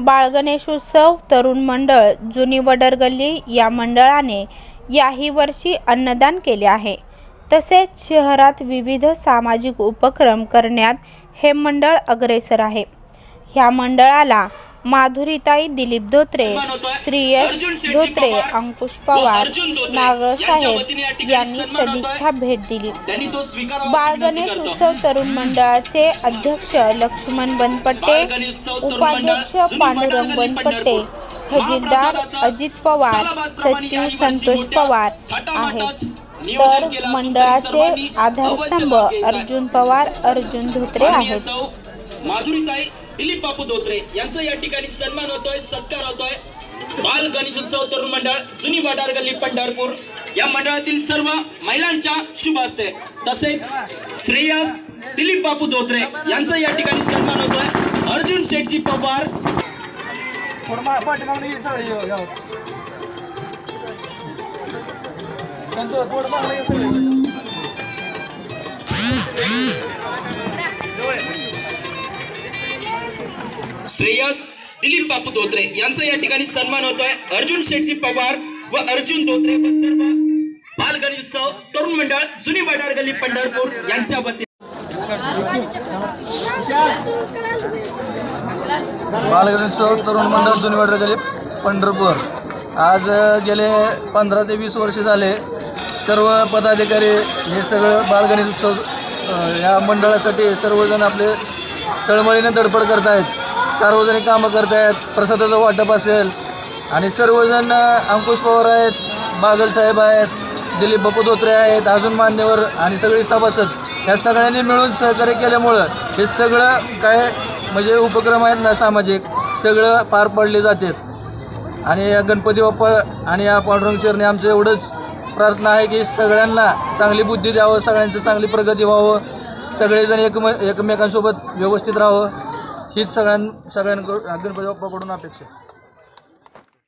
बाळगणेशोत्सव तरुण मंडळ जुनी वडर गल्ली या मंडळाने याही वर्षी अन्नदान केले आहे. तसेच शहरात विविध सामाजिक उपक्रम करण्यात हे मंडळ अग्रेसर आहे. ह्या मंडळाला माधुरीताई दिलीप धोत्रे श्रीयश धोत्रे अंकुश पवार नागळ साहेब यांनी सदिच्छा भेट दिली त्यांनी तो स्वीकारावा बाळ अशी विनंती गणेश करतो. उत्सव तरुण मंडळाचे अध्यक्ष लक्ष्मण बनपट्टे उपाध्यक्ष पांडुरंग बनपट्टे. खजिनदार महाप्रसादाचा अजित पवार सचिव संतोष पवार आहेत तर मंडळाचे आधारस्तंभ. अर्जुन पवार अर्जुन धोत्रे आहेत माधुरीताई दिलीप बापू धोत्रे यांचा या ठिकाणी सन्मान होतोय सत्कार होतोय. बाल गणेशोत्सव तरुण मंडळ जुनी वाडार गल्ली पंढरपूर. या मंडळातील सर्व महिलांच्या शुभ असते तसेच श्रेयस दिलीप बापू धोत्रे यांचा या ठिकाणी सन्मान होतोय. अर्जुन शेठजी पवार. त्यांचं श्रेयस दिलीप बापू धोत्रे यांचा या ठिकाणी सन्मान होतोय. अर्जुन शेटजी पवार व अर्जुन धोत्रे व सर्व बालगणेशोत्सव तरुण मंडळ जुनी वडार गल्ली पंढरपूर यांच्या वतीने. बालगणेशोत्सव तरुण मंडळ जुनी वडार गली पंढरपूर. आज गेले पंधरा ते वीस वर्ष झाले. सर्व पदाधिकारी हे सगळं बालगणेशोत्सव उत्सव या मंडळासाठी सर्वजण आपले तळमळीने धडपड करत आहेत सार्वजनिक कामं करत आहेत प्रसादाचं वाटप असेल आणि सर्वजण अंकुश पवार आहेत बादल साहेब आहेत दिलीप बापू धोत्रे आहेत अजून मान्यवर आणि सगळे सभासद या सगळ्यांनी मिळून सहकार्य केल्यामुळं हे सगळं काय म्हणजे उपक्रम आहेत ना सामाजिक सगळं पार पडले जातात. आणि या गणपती बाप्पा आणि या पांडुरंग आमचं एवढंच प्रार्थना आहे की सगळ्यांना चांगली बुद्धी द्यावं सगळ्यांचं चांगली प्रगती व्हावं सगळेजण एकम एकमेकांसोबत व्यवस्थित राहावं. हीच सगळ्यां सगळ्यांकडून गणपती बाप्पाकडून अपेक्षा आहे.